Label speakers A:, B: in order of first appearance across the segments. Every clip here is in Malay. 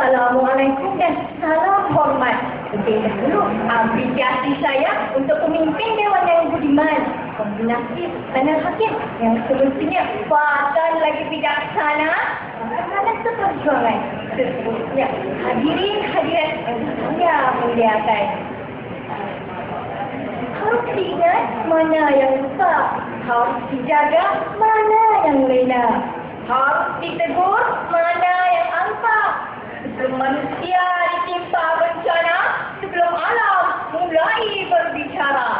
A: Assalamualaikum dan salam hormat. Lebih dahulu, apresiasi saya untuk pemimpin Dewan yang budiman, kombinasi panel hakim yang semestinya bahkan lagi bijaksana dan seperjuangan. Seterusnya, hadirin hadirat saya muliakan. Harus diingat mana yang lupa, harus dijaga mana yang lena. Harus ditegur mana yang angka. Sebelum manusia ditimpa bencana, sebelum alam mulai berbicara.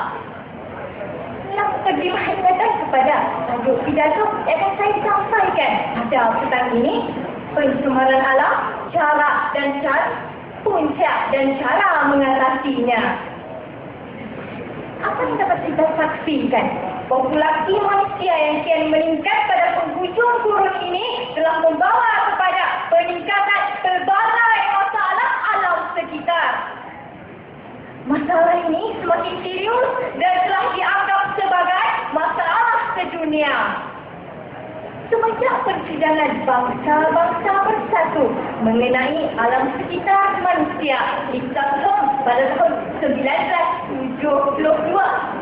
A: Dalam perkhidmatan kepada tajuk pidato yang akan saya sampaikan pada petang ini, pencemaran alam, cara dan cara, puncak dan cara mengatasinya. Apa yang dapat kita saksikan? Populasi manusia yang kian meningkat pada penghujung kurun ini telah membawa kepada peningkatan pelbagai masalah alam sekitar. Masalah ini semakin serius dan telah dianggap sebagai masalah sedunia. Semenjak persidangan bangsa-bangsa bersatu mengenai alam sekitar manusia di tahun pada tahun 1972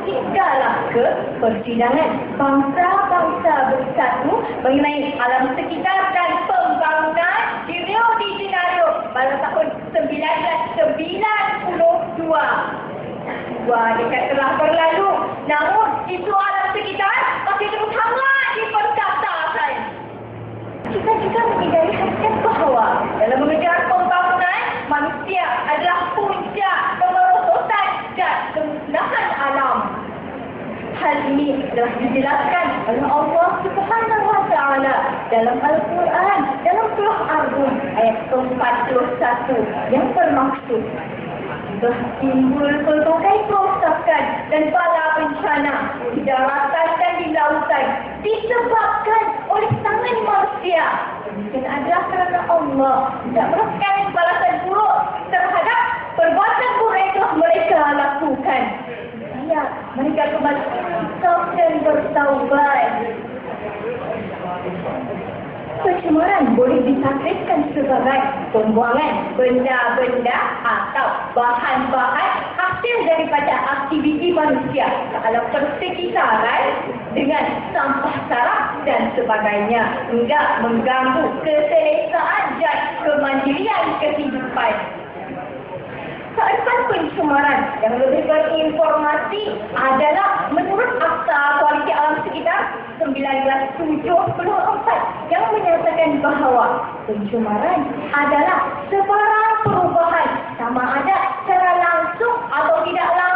A: hinggalah ke persidangan bangsa-bangsa bersatu mengenai alam sekitar dan pembangunan di Rio de pada tahun 1992. Dua dekat telah berlalu, namun isu alam sekitar masih terus hangat diperkatakan. Kita juga menyedari hakikat bahawa dalam mengejar pembangunan, manusia adalah puncak kemerosotan dan kemusnahan alam. Hal ini telah dijelaskan oleh Allah Subhanahu taala dalam Al-Quran dalam surah Ar-Rum ayat 41 yang bermaksud telah timbul pelbagai kerosakan dan bala bencana di daratan dan di lautan disebabkan oleh tangan manusia. Mungkin adalah kerana Allah tidak melakukan balasan buruk terhadap perbuatan buruk yang telah mereka lakukan. Ya, mereka kembali insaf dan bertaubat. Pencemaran boleh ditakdirkan sebagai pembuangan benda-benda atau bahan-bahan hasil daripada aktiviti manusia ke alam persekitaran dengan sampah saraf dan sebagainya hingga mengganggu keselesaan dan kemandirian kehidupan. Yang lebih berinformasi adalah menurut Akta Kualiti Alam Sekitar 1974 yang menyatakan bahawa pencemaran adalah sebarang perubahan sama ada secara langsung atau tidak langsung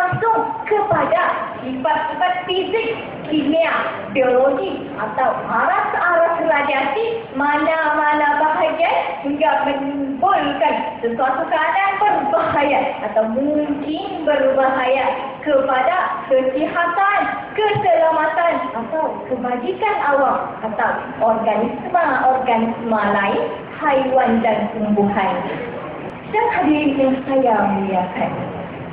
A: kepada sifat-sifat fizik, kimia, biologi atau aras-aras radiasi mana-mana bahagian hingga menimbulkan sesuatu keadaan berbahaya atau mungkin berbahaya kepada kesihatan, keselamatan atau kebajikan awam atau organisma-organisma lain, haiwan dan tumbuhan. Dan hadirin yang saya muliakan,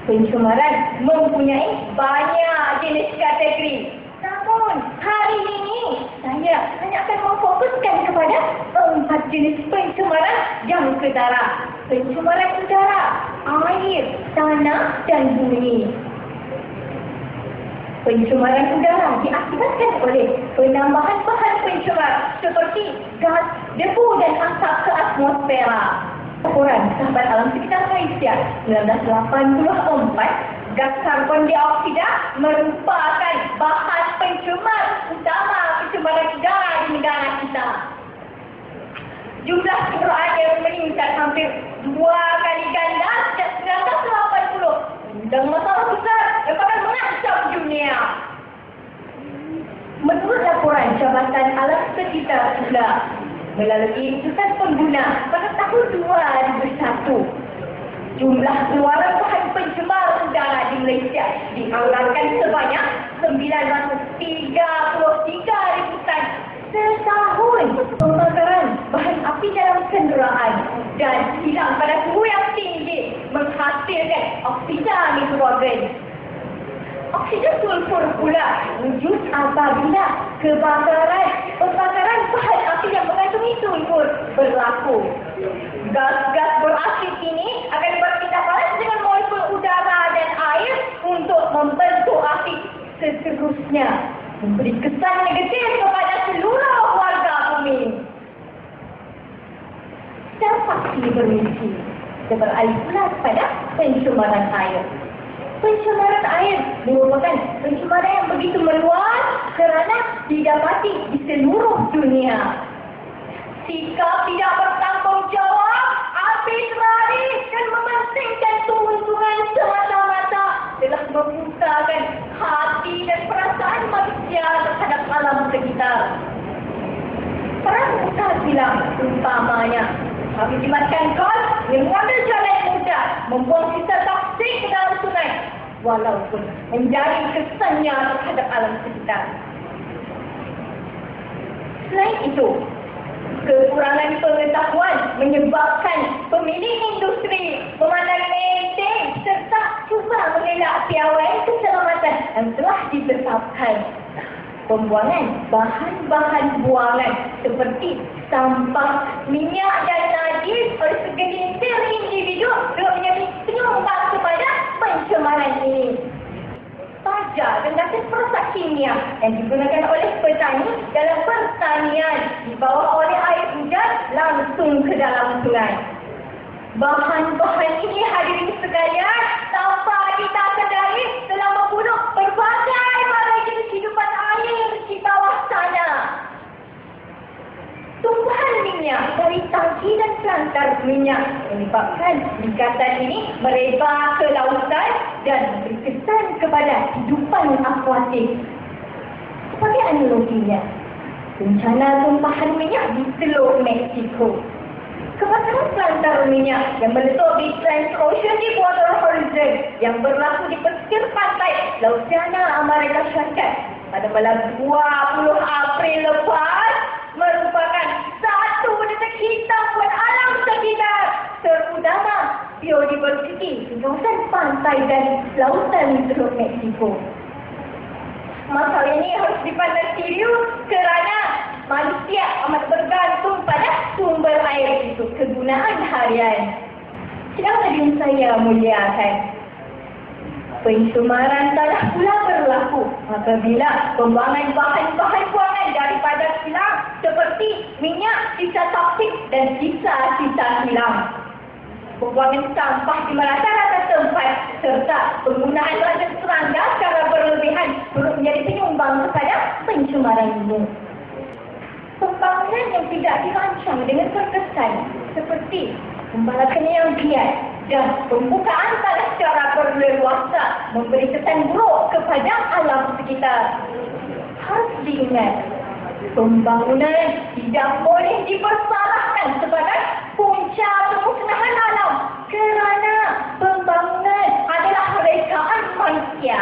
A: pencemaran mempunyai banyak jenis kategori. Namun hari ini saya hanya akan memfokuskan kepada empat jenis pencemaran yang ketara. Pencemaran udara, air, tanah dan bumi. Pencemaran udara diakibatkan oleh penambahan bahan pencemar seperti gas, debu dan asap ke atmosfera. Laporan Sahabat Alam Sekitar Malaysia 1984, gas karbon dioksida merupakan bahan pencemar utama pencemaran udara di negara kita. Jumlah kenderaan yang meningkat hampir dua kali ganda sejak 1980 dan masalah besar yang akan mengancam dunia. Menurut laporan Jabatan Alam Sekitar pula, melalui Pusat Pengguna pada tahun 2001. Jumlah keluaran bahan pencemar udara di Malaysia dianggarkan sebanyak 933 ribu tan setahun pembakaran bahan api dalam kenderaan dan hilang pada suhu yang tinggi menghasilkan oksigen nitrogen. Oksigen sulfur pula wujud apabila kebakaran pembakaran bahan api yang mengandungi sulfur berlaku. Gas-gas ini akan berpindah balas dengan molekul udara dan air untuk membentuk api seterusnya. Memberi kesan negatif kepada seluruh warga bumi. Dan faksi bermisi. Kita beralih pula kepada pencemaran air. Pencemaran air merupakan pencemaran yang begitu meluas kerana didapati di seluruh dunia. Sikap tidak bertanggungjawab, habis lari dan mementingkan keuntungan semata-mata telah membutakan hati dan perasaan manusia terhadap alam sekitar. Perang besar silam utamanya kami dimatkan kau mengambil jalan membuang sisa toksik ke dalam sungai walaupun menjadi kesannya terhadap alam sekitar. Selain itu, kekurangan pengetahuan menyebabkan pemilik industri memandang enteng serta cuba mengelak piawai keselamatan yang telah ditetapkan. Pembuangan bahan-bahan buangan seperti sampah, minyak dan najis oleh segelintir individu juga menjadi penyumbang kepada pencemaran ini. Pajar dan gasis perosak kimia yang digunakan oleh petani dalam pertanian dibawa oleh air hujan langsung ke dalam sungai. Bahan-bahan ini hadirin sekalian tanpa kita sedari telah membunuh berbagai bagai jenis kehidupan air di bawah sana. Tumbuhan minyak dari tangki dan pelantar minyak menyebabkan ikatan ini merebak ke lautan dan berkesan kepada kehidupan akuatik. Sebagai analoginya, bencana tumpahan minyak di Teluk Meksiko Kebakaran pelantar minyak yang meletup di Transocean Deepwater Horizon yang berlaku di pesisir pantai Lausiana Amerika Syarikat pada bulan 20 April lepas merupakan satu detik hitam buat alam sekitar terutama biodiversiti di kawasan pantai dan lautan Teluk Meksiko. Masalah ini harus dipandang serius kerana manusia amat bergantung pada sumber air itu, kegunaan harian. Sedang hadirin saya muliakan, pencemaran telah pula berlaku apabila pembuangan bahan-bahan buangan daripada kilang seperti minyak, sisa toksik dan sisa-sisa kilang. Pembuangan sampah di merata-rata tempat serta penggunaan racun serangga secara berlebihan turut menjadi penyumbang kepada pencemaran ini pembangunan yang tidak dirancang dengan terkesan seperti pembalakan yang giat dan pembukaan tanah secara berleluasa memberi kesan buruk kepada alam sekitar. Harus diingat, pembangunan tidak boleh dipersalahkan sebagai punca kemusnahan alam kerana pembangunan adalah rekaan manusia.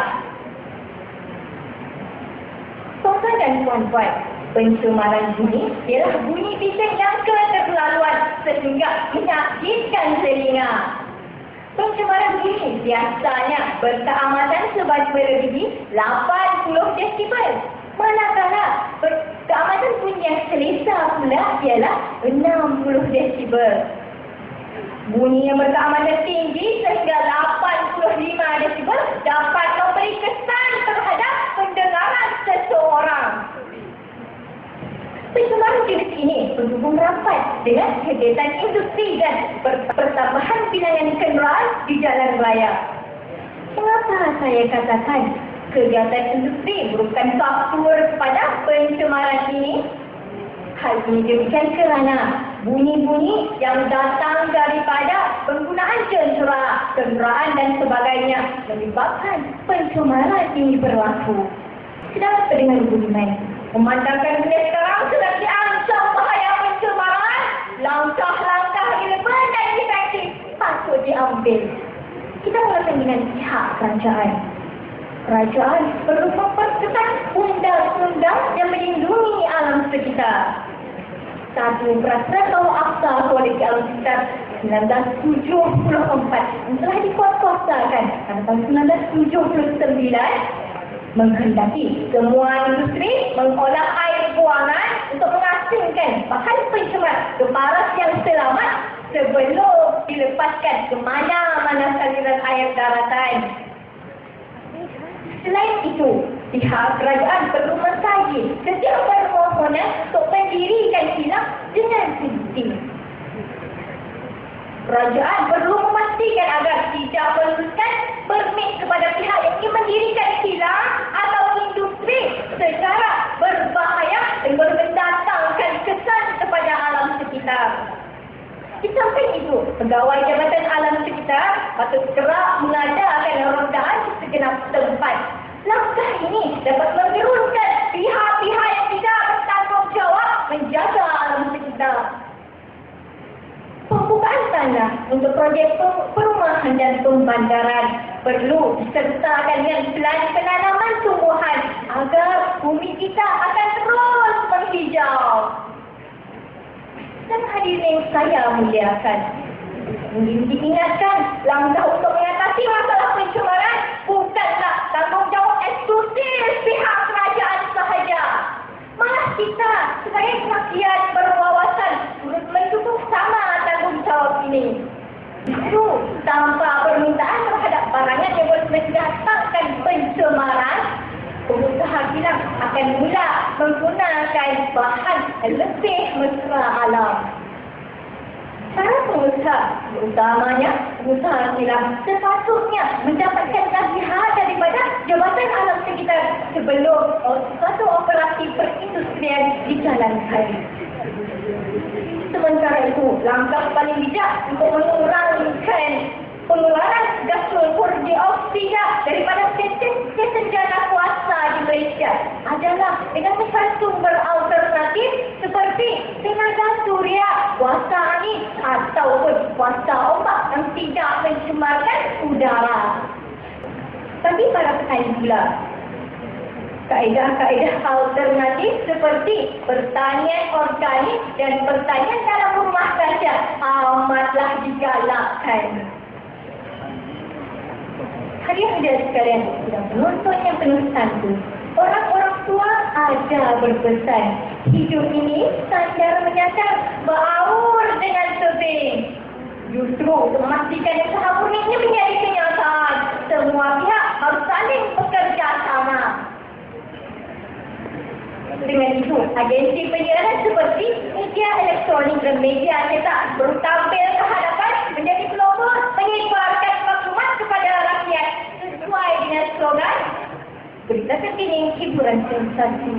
A: Tuan dan puan-puan, pencemaran bunyi ialah bunyi bising yang keterlaluan sehingga menyakitkan telinga. Pencemaran bunyi biasanya berkeamatan sebanyak melebihi 80 desibel. Manakala keamatan bunyi yang selesa pula ialah 60 desibel. Bunyi yang berkeamatan tinggi sehingga 85 desibel dapat memberi kesan terhadap pendengaran seseorang. Pencemaran jenis ini berhubung rapat dengan kegiatan industri dan pertambahan bilangan kenderaan di jalan raya. Mengapa saya katakan kegiatan industri merupakan faktor kepada pencemaran ini? Hal ini demikian kerana bunyi-bunyi yang datang daripada penggunaan jentera, kenderaan dan sebagainya menyebabkan pencemaran ini berlaku. Sedang pendengar budiman, Memandangkan dunia sekarang bahaya pencemaran, langkah-langkah relevan dan efektif patut diambil. Kita mulakan dengan pihak kerajaan. Kerajaan perlu memperketat undang-undang yang melindungi alam sekitar. Satu peraturan bawah akta kualiti alam sekitar 1974 yang telah dikuatkuasakan pada tahun 1979 menghendaki semua industri mengolah air buangan untuk mengasingkan bahan pencemar ke paras yang selamat sebelum dilepaskan ke mana-mana saluran air daratan. Selain itu, pihak kerajaan perlu mengkaji setiap permohonan untuk mendirikan kilang dengan teliti. Kerajaan perlu memastikan agar tidak meneruskan permit kepada pihak yang ingin mendirikan kilang atau industri secara berbahaya dan mendatangkan kesan kepada alam sekitar. Di samping itu, pegawai Jabatan Alam Sekitar patut kerap mengadakan rondaan di segenap tempat. Langkah ini dapat menurunkan pihak-pihak yang tidak bertanggungjawab menjaga alam sekitar. Pembukaan tanah untuk projek perumahan dan pembandaran perlu disertakan dengan plan penanaman tumbuhan agar bumi kita akan terus menghijau dan hadirin saya muliakan. Ingin diingatkan, langkah untuk mengatasi masalah pencemaran bukanlah tanggungjawab eksklusif pihak kerajaan sahaja. Malah kita sebagai rakyat berwawasan turut mendukung sama tanggungjawab ini. Justru tanpa permintaan terhadap barangan yang boleh mendatangkan pencemaran, pengusaha kilang akan mula menggunakan bahan lebih mesra alam. Para pengusaha, utamanya pengusaha kilang, sepatutnya mendapatkan nasihat daripada Jabatan Alam Sekitar sebelum satu operasi perindustrian dijalankan. Sementara itu, langkah paling bijak untuk mengurangkan pengeluaran gas sulfur dioksida daripada stesen jana kuasa di Malaysia adalah dengan mencari sumber alternatif seperti tenaga suria, kuasa angin ataupun kuasa ombak yang tidak mencemarkan udara. Bagi para petani pula, kaedah-kaedah alternatif seperti pertanian organik dan pertanian dalam rumah kaca amatlah digalakkan. Hadiah dan sekalian dan penonton yang penuh santu. Orang-orang tua ada berpesan. Hidup ini secara menyasar beraur dengan tebing. Justru untuk memastikan usaha murni ini menjadi kenyataan, semua pihak harus saling bekerja sama. Dengan itu, agensi penyiaran seperti media elektronik dan media cetak baru tampil ke hadapan menjadi pelopor menyebarkan maklumat kepada rakyat sesuai dengan slogan berita terkini hiburan sensasi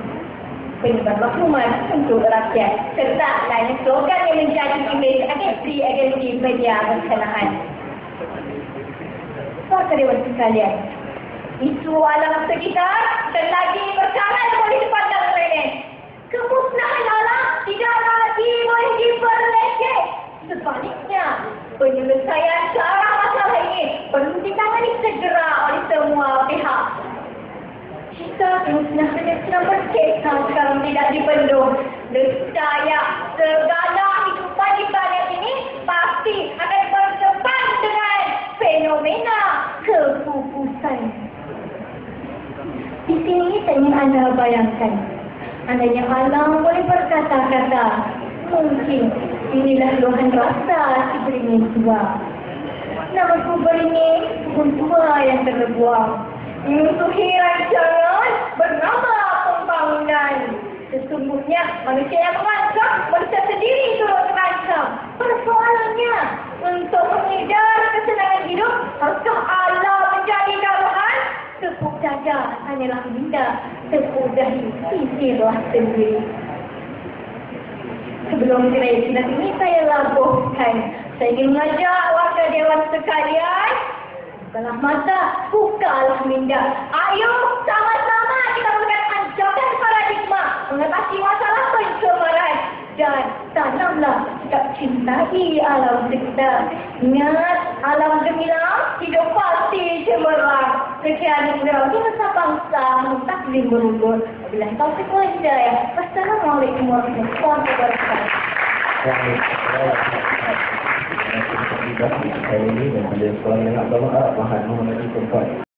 A: penyebar maklumat untuk rakyat serta lain slogan yang menjadi imej agensi-agensi media berkenaan. Para dewan sekalian, isu alam sekitar dan lagi perkara yang boleh dipandang remeh. Kemusnahan alam tidak lagi boleh diperleceh. Sebaliknya, penyelesaian cara masalah ini perlu ditangani segera oleh semua pihak. Jika kemusnahan yang sedang berkaitan sekarang tidak dibendung, nescaya segala hidupan di planet ini pasti akan berdepan dengan fenomena kepupusan. Di sini saya ingin anda bayangkan, andainya alam boleh berkata-kata, mungkin inilah luahan rasa si beringin tua. Nama ku beringin, pun tua yang terbuang. Menyusuhi rancangan bernama pembangunan. Sesungguhnya manusia yang mengancam, manusia sendiri turut terancam. Persoalannya, untuk mengejar kesenangan hidup, haruslah Allah menjadi taruhan? Tepuk dada hanyalah minda, tepuk dahi sisirlah sendiri. Sebelum cerai silat ini saya labuhkan. Saya ingin mengajak warga dewan sekalian Bukalah mata, bukalah minda. Ayo sama-sama kita melakukan anjakan paradigma mengatasi masalah pencemaran dan tanamlah sikap cintai alam sekitar. Ingat, alam gemilang hidup pasti cemerlang. Sekian Islam kita bangsa mentaklim berundur. Bila taufik wa hidayah. Wassalamualaikum warahmatullahi wabarakatuh.
B: Beliau sekolah Arab Mahat Muhammad Perempuan